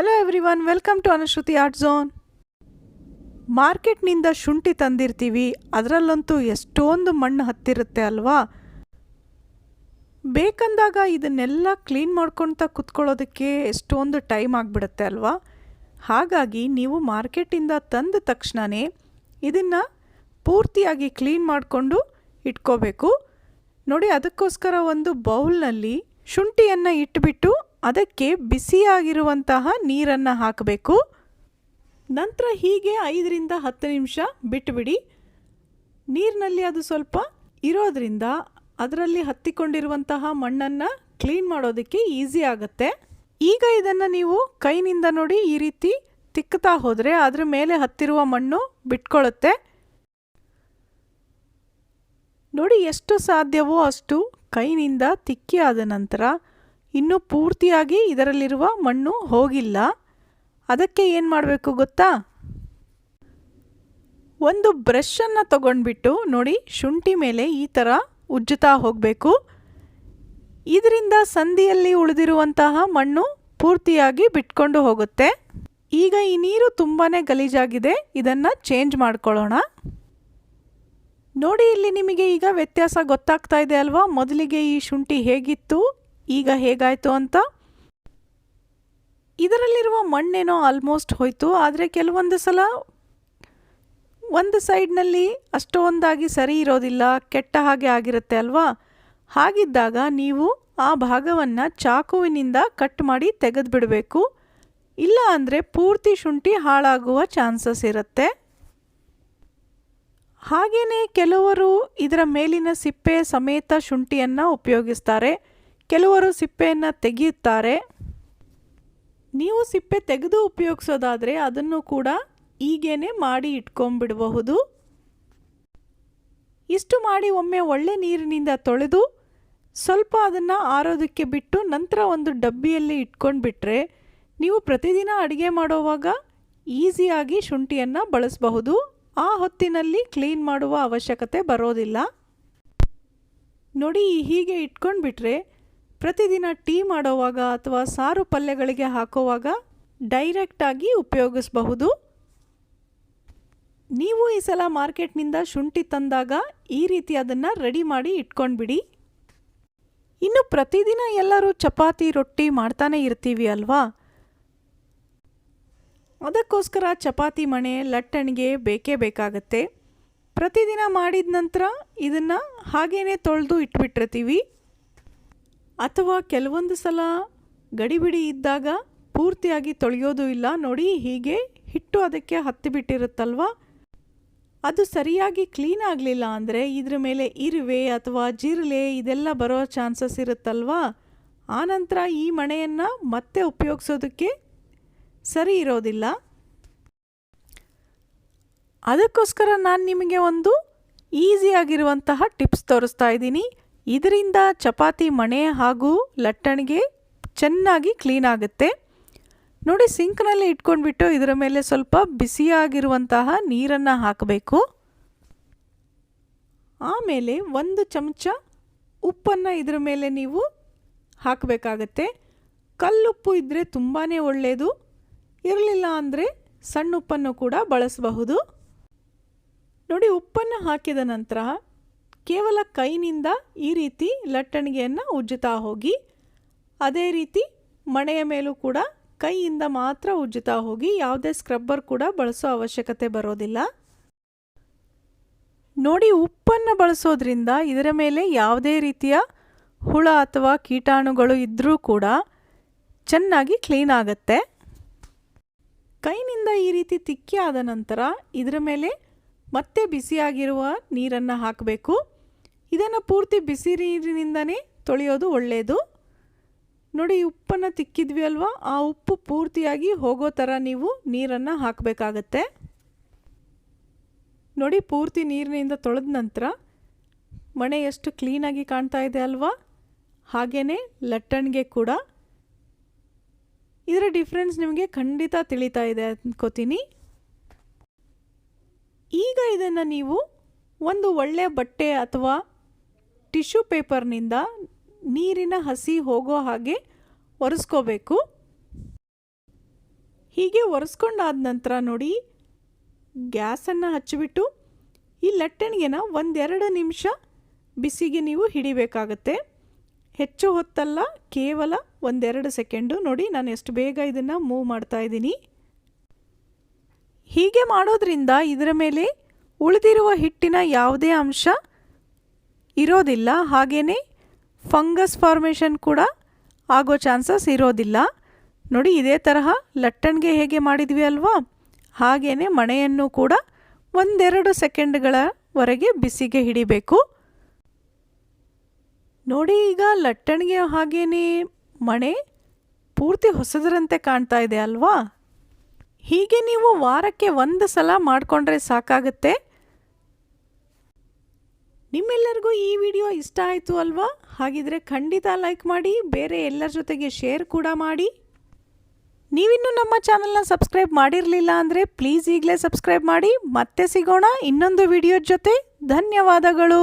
Hello everyone welcome to Anushruti art zone ಮಾರ್ಕೆಟ್ನಿಂದ ಶುಂಠಿ ತಂದಿರ್ತೀವಿ, ಅದರಲ್ಲಂತೂ ಎಷ್ಟೊಂದು ಮಣ್ಣು ಹತ್ತಿರುತ್ತೆ ಅಲ್ವಾ? ಬೇಕಂದಾಗ ಇದನ್ನೆಲ್ಲ ಕ್ಲೀನ್ ಮಾಡ್ಕೊಳ್ತಾ ಕುತ್ಕೊಳ್ಳೋದಕ್ಕೆ ಎಷ್ಟೊಂದು ಟೈಮ್ ಆಗಿಬಿಡುತ್ತೆ ಅಲ್ವಾ? ಹಾಗಾಗಿ ನೀವು ಮಾರ್ಕೆಟಿಂದ ತಂದ ತಕ್ಷಣವೇ ಇದನ್ನು ಪೂರ್ತಿಯಾಗಿ ಕ್ಲೀನ್ ಮಾಡಿಕೊಂಡು ಇಟ್ಕೋಬೇಕು. ನೋಡಿ, ಅದಕ್ಕೋಸ್ಕರ ಒಂದು ಬೌಲ್ನಲ್ಲಿ ಶುಂಠಿಯನ್ನು ಇಟ್ಬಿಟ್ಟು ಅದಕ್ಕೆ ಬಿಸಿಯಾಗಿರುವಂತಹ ನೀರನ್ನು ಹಾಕಬೇಕು. ನಂತರ ಹೀಗೆ ಐದರಿಂದ ಹತ್ತು ನಿಮಿಷ ಬಿಟ್ಟುಬಿಡಿ ನೀರಿನಲ್ಲಿ ಅದು ಸ್ವಲ್ಪ ಇರೋದರಿಂದ ಅದರಲ್ಲಿ ಹತ್ತಿಕೊಂಡಿರುವಂತಹ ಮಣ್ಣನ್ನು ಕ್ಲೀನ್ ಮಾಡೋದಕ್ಕೆ ಈಸಿ ಆಗುತ್ತೆ. ಈಗ ಇದನ್ನು ನೀವು ಕೈನಿಂದ ನೋಡಿ ಈ ರೀತಿ ತಿಕ್ಕುತ್ತಾ ಹೋದರೆ ಅದರ ಮೇಲೆ ಹತ್ತಿರುವ ಮಣ್ಣು ಬಿಟ್ಕೊಳ್ಳುತ್ತೆ. ನೋಡಿ ಎಷ್ಟು ಸಾಧ್ಯವೋ ಅಷ್ಟು ಕೈನಿಂದ ತಿಕ್ಕಿ ಆದ ನಂತರ ಇನ್ನೂ ಪೂರ್ತಿಯಾಗಿ ಇದರಲ್ಲಿರುವ ಮಣ್ಣು ಹೋಗಿಲ್ಲ. ಅದಕ್ಕೆ ಏನು ಮಾಡಬೇಕು ಗೊತ್ತಾ? ಒಂದು ಬ್ರಷನ್ನು ತಗೊಂಡ್ಬಿಟ್ಟು ನೋಡಿ, ಶುಂಠಿ ಮೇಲೆ ಈ ಥರ ಉಜ್ಜುತ್ತಾ ಹೋಗಬೇಕು. ಇದರಿಂದ ಸಂದಿಯಲ್ಲಿ ಉಳಿದಿರುವಂತಹ ಮಣ್ಣು ಪೂರ್ತಿಯಾಗಿ ಬಿಟ್ಕೊಂಡು ಹೋಗುತ್ತೆ. ಈಗ ಈ ನೀರು ತುಂಬಾ ಗಲೀಜಾಗಿದೆ. ಇದನ್ನು ಚೇಂಜ್ ಮಾಡ್ಕೊಳ್ಳೋಣ. ನೋಡಿ, ಇಲ್ಲಿ ನಿಮಗೆ ಈಗ ವ್ಯತ್ಯಾಸ ಗೊತ್ತಾಗ್ತಾ ಇದೆ ಅಲ್ವಾ? ಮೊದಲಿಗೆ ಈ ಶುಂಠಿ ಹೇಗಿತ್ತು? ಈಗ ಹೇಗಾಯಿತು ಅಂತ? ಇದರಲ್ಲಿರುವ ಮಣ್ಣೇನೋ ಆಲ್ಮೋಸ್ಟ್ ಹೋಯಿತು, ಆದರೆ ಕೆಲವೊಂದು ಸಲ ಒಂದು ಸೈಡ್ನಲ್ಲಿ ಅಷ್ಟೊಂದಾಗಿ ಸರಿ ಇರೋದಿಲ್ಲ, ಕೆಟ್ಟ ಹಾಗೆ ಆಗಿರುತ್ತೆ ಅಲ್ವಾ? ಹಾಗಿದ್ದಾಗ ನೀವು ಆ ಭಾಗವನ್ನು ಚಾಕುವಿನಿಂದ ಕಟ್ ಮಾಡಿ ತೆಗೆದು ಬಿಡಬೇಕು ಇಲ್ಲ ಅಂದರೆ ಪೂರ್ತಿ ಶುಂಠಿ ಹಾಳಾಗುವ ಚಾನ್ಸಸ್ ಇರುತ್ತೆ. ಹಾಗೆಯೇ ಕೆಲವರು ಇದರ ಮೇಲಿನ ಸಿಪ್ಪೆ ಸಮೇತ ಶುಂಠಿಯನ್ನು ಉಪಯೋಗಿಸ್ತಾರೆ. ಕೆಲವರು ಸಿಪ್ಪೆಯನ್ನು ತೆಗೆಯುತ್ತಾರೆ. ನೀವು ಸಿಪ್ಪೆ ತೆಗೆದು ಉಪಯೋಗಿಸೋದಾದರೆ ಅದನ್ನು ಕೂಡ ಈಗೇನೆ ಮಾಡಿ ಇಟ್ಕೊಂಡ್ಬಿಡಬಹುದು. ಇಷ್ಟು ಮಾಡಿ ಒಮ್ಮೆ ಒಳ್ಳೆ ನೀರಿನಿಂದ ತೊಳೆದು ಸ್ವಲ್ಪ ಅದನ್ನು ಆರೋದಕ್ಕೆ ಬಿಟ್ಟು ನಂತರ ಒಂದು ಡಬ್ಬಿಯಲ್ಲಿ ಇಟ್ಕೊಂಡು ಬಿಟ್ಟರೆ ನೀವು ಪ್ರತಿದಿನ ಅಡುಗೆ ಮಾಡುವಾಗ ಈಸಿಯಾಗಿ ಶುಂಠಿಯನ್ನು ಬಳಸಬಹುದು. ಆ ಹೊತ್ತಿನಲ್ಲಿ ಕ್ಲೀನ್ ಮಾಡುವ ಅವಶ್ಯಕತೆ ಬರೋದಿಲ್ಲ. ನೋಡಿ ಹೀಗೆ ಇಟ್ಕೊಂಡು ಬಿಟ್ಟರೆ ಪ್ರತಿದಿನ ಟೀ ಮಾಡೋವಾಗ ಅಥವಾ ಸಾರು ಪಲ್ಯಗಳಿಗೆ ಹಾಕುವಾಗ ಡೈರೆಕ್ಟಾಗಿ ಉಪಯೋಗಿಸಬಹುದು. ನೀವು ಈ ಸಲ ಮಾರ್ಕೆಟ್ನಿಂದ ಶುಂಠಿ ತಂದಾಗ ಈ ರೀತಿ ಅದನ್ನು ರೆಡಿ ಮಾಡಿ ಇಟ್ಕೊಂಡ್ಬಿಡಿ. ಇನ್ನು ಪ್ರತಿದಿನ ಎಲ್ಲರೂ ಚಪಾತಿ, ರೊಟ್ಟಿ ಮಾಡ್ತಾನೆ ಇರ್ತೀವಿ ಅಲ್ವಾ? ಅದಕ್ಕೋಸ್ಕರ ಚಪಾತಿ ಮಣೆ, ಲಟ್ಟಣಿಗೆ ಬೇಕೇ ಬೇಕಾಗತ್ತೆ. ಪ್ರತಿದಿನ ಮಾಡಿದ ನಂತರ ಇದನ್ನು ಹಾಗೇ ತೊಳೆದು ಇಟ್ಬಿಟ್ಟಿರ್ತೀವಿ. ಅಥವಾ ಕೆಲವೊಂದು ಸಲ ಗಡಿಬಿಡಿ ಇದ್ದಾಗ ಪೂರ್ತಿಯಾಗಿ ತೊಳೆಯೋದು ಇಲ್ಲ ನೋಡಿ ಹೀಗೆ ಹಿಟ್ಟು ಅದಕ್ಕೆ ಹತ್ತಿಬಿಟ್ಟಿರುತ್ತಲ್ವ? ಅದು ಸರಿಯಾಗಿ ಕ್ಲೀನ್ ಆಗಲಿಲ್ಲ ಅಂದರೆ ಇದ್ರ ಮೇಲೆ ಇರುವೆ ಅಥವಾ ಜಿರಲೆ ಇದೆಲ್ಲ ಬರೋ ಚಾನ್ಸಸ್ ಇರುತ್ತಲ್ವಾ? ಆನಂತರ ಈ ಮಣೆಯನ್ನು ಮತ್ತೆ ಉಪಯೋಗಿಸೋದಕ್ಕೆ ಸರಿ ಇರೋದಿಲ್ಲ. ಅದಕ್ಕೋಸ್ಕರ ನಾನು ನಿಮಗೆ ಒಂದು ಈಸಿಯಾಗಿರುವಂತಹ ಟಿಪ್ಸ್ ತೋರಿಸ್ತಾ ಇದ್ದೀನಿ. ಇದರಿಂದ ಚಪಾತಿ ಮಣೆ ಹಾಗೂ ಲಟ್ಟಣಿಗೆ ಚೆನ್ನಾಗಿ ಕ್ಲೀನ್ ಆಗುತ್ತೆ. ನೋಡಿ, ಸಿಂಕ್ನಲ್ಲಿ ಇಟ್ಕೊಂಡ್ಬಿಟ್ಟು ಇದರ ಮೇಲೆ ಸ್ವಲ್ಪ ಬಿಸಿಯಾಗಿರುವಂತಹ ನೀರನ್ನು ಹಾಕಬೇಕು. ಆಮೇಲೆ ಒಂದು ಚಮಚ ಉಪ್ಪನ್ನು ಇದರ ಮೇಲೆ ನೀವು ಹಾಕಬೇಕಾಗತ್ತೆ. ಕಲ್ಲುಪ್ಪು ಇದ್ದರೆ ತುಂಬಾ ಒಳ್ಳೆಯದು ಇರಲಿಲ್ಲ ಅಂದರೆ ಸಣ್ಣ ಉಪ್ಪನ್ನು ಕೂಡ ಬಳಸಬಹುದು. ನೋಡಿ, ಉಪ್ಪನ್ನು ಹಾಕಿದ ನಂತರ ಕೇವಲ ಕೈನಿಂದ ಈ ರೀತಿ ಲಟ್ಟಣಿಗೆಯನ್ನು ಉಜ್ಜುತ್ತಾ ಹೋಗಿ, ಅದೇ ರೀತಿ ಮಣೆಯ ಮೇಲೂ ಕೂಡ ಕೈಯಿಂದ ಮಾತ್ರ ಉಜ್ಜುತ್ತಾ ಹೋಗಿ ಯಾವುದೇ ಸ್ಕ್ರಬ್ಬರ್ ಕೂಡ ಬಳಸೋ ಅವಶ್ಯಕತೆ ಬರೋದಿಲ್ಲ. ನೋಡಿ ಉಪ್ಪನ್ನು ಬಳಸೋದ್ರಿಂದ ಇದರ ಮೇಲೆ ಯಾವುದೇ ರೀತಿಯ ಹುಳ ಅಥವಾ ಕೀಟಾಣುಗಳು ಇದ್ದರೂ ಕೂಡ ಚೆನ್ನಾಗಿ ಕ್ಲೀನ್ ಆಗುತ್ತೆ. ಕೈನಿಂದ ಈ ರೀತಿ ತಿಕ್ಕಿ ಆದ ನಂತರ ಇದರ ಮೇಲೆ ಮತ್ತೆ ಬಿಸಿಯಾಗಿರುವ ನೀರನ್ನು ಹಾಕಬೇಕು. ಇದನ್ನು ಪೂರ್ತಿ ಬಿಸಿ ನೀರಿನಿಂದನೇ ತೊಳೆಯೋದು ಒಳ್ಳೆಯದು ನೋಡಿ, ಉಪ್ಪನ್ನು ತಿಕ್ಕಿದ್ವಿ ಅಲ್ವಾ? ಆ ಉಪ್ಪು ಪೂರ್ತಿಯಾಗಿ ಹೋಗೋ ಥರ ನೀವು ನೀರನ್ನು ಹಾಕಬೇಕಾಗತ್ತೆ. ನೋಡಿ, ಪೂರ್ತಿ ನೀರಿನಿಂದ ತೊಳೆದ ನಂತರ ಮಣೆ ಎಷ್ಟು ಕ್ಲೀನಾಗಿ ಕಾಣ್ತಾ ಇದೆ ಅಲ್ವಾ? ಹಾಗೆಯೇ ಲಟ್ಟಣಿಗೆ ಕೂಡ. ಇದರ ಡಿಫ್ರೆನ್ಸ್ ನಿಮಗೆ ಖಂಡಿತ ತಿಳಿತಾ ಇದೆ ಅಂದ್ಕೋತೀನಿ ಈಗ ಇದನ್ನು ನೀವು ಒಂದು ಒಳ್ಳೆಯ ಬಟ್ಟೆ ಅಥವಾ ಟಿಶ್ಯೂ ಪೇಪರ್ನಿಂದ ನೀರಿನ ಹಸಿ ಹೋಗೋ ಹಾಗೆ ಒರೆಸ್ಕೋಬೇಕು. ಹೀಗೆ ಒರೆಸ್ಕೊಂಡಾದ ನಂತರ ನೋಡಿ, ಗ್ಯಾಸನ್ನು ಹಚ್ಚಿಬಿಟ್ಟು ಈ ಲಟ್ಟಣಿಗೆನ ಒಂದೆರಡು ನಿಮಿಷ ಬಿಸಿಗೆ ನೀವು ಹಿಡಿಬೇಕಾಗತ್ತೆ. ಹೆಚ್ಚು ಹೊತ್ತಲ್ಲ, ಕೇವಲ ಒಂದೆರಡು ಸೆಕೆಂಡು. ನೋಡಿ, ನಾನು ಎಷ್ಟು ಬೇಗ ಇದನ್ನು ಮೂವ್ ಮಾಡ್ತಾ ಇದ್ದೀನಿ. ಹೀಗೆ ಮಾಡೋದ್ರಿಂದ ಇದರ ಮೇಲೆ ಉಳಿದಿರುವ ಹಿಟ್ಟಿನ ಯಾವುದೇ ಅಂಶ ಇರೋದಿಲ್ಲ ಹಾಗೆಯೇ ಫಂಗಸ್ ಫಾರ್ಮೇಷನ್ ಕೂಡ ಆಗೋ ಚಾನ್ಸಸ್ ಇರೋದಿಲ್ಲ. ನೋಡಿ, ಇದೇ ತರಹ ಲಟ್ಟಣಿಗೆ ಹೇಗೆ ಮಾಡಿದ್ವಿ ಅಲ್ವಾ? ಹಾಗೆಯೇ ಮಣೆಯನ್ನು ಕೂಡ ಒಂದೆರಡು ಸೆಕೆಂಡ್ಗಳವರೆಗೆ ಬಿಸಿಗೆ ಹಿಡಿಬೇಕು. ನೋಡಿ, ಈಗ ಲಟ್ಟಣಿಗೆ ಹಾಗೇನೇ ಮಣೆ ಪೂರ್ತಿ ಹೊಸದರಂತೆ ಕಾಣ್ತಾ ಇದೆ ಅಲ್ವಾ? ಹೀಗೆ ನೀವು ವಾರಕ್ಕೆ ಒಂದು ಸಲ ಮಾಡಿಕೊಂಡ್ರೆ ಸಾಕಾಗುತ್ತೆ. ನಿಮ್ಮೆಲ್ಲರಿಗೂ ಈ ವಿಡಿಯೋ ಇಷ್ಟ ಆಯಿತು ಅಲ್ವಾ? ಹಾಗಿದ್ರೆ ಖಂಡಿತ ಲೈಕ್ ಮಾಡಿ, ಬೇರೆ ಎಲ್ಲರ ಜೊತೆಗೆ ಶೇರ್ ಕೂಡ ಮಾಡಿ. ನೀವಿನ್ನೂ ನಮ್ಮ ಚಾನಲ್ನ ಸಬ್ಸ್ಕ್ರೈಬ್ ಮಾಡಿರಲಿಲ್ಲ ಅಂದರೆ ಪ್ಲೀಸ್ ಈಗಲೇ ಸಬ್ಸ್ಕ್ರೈಬ್ ಮಾಡಿ. ಮತ್ತೆ ಸಿಗೋಣ ಇನ್ನೊಂದು ವಿಡಿಯೋ ಜೊತೆ. ಧನ್ಯವಾದಗಳು.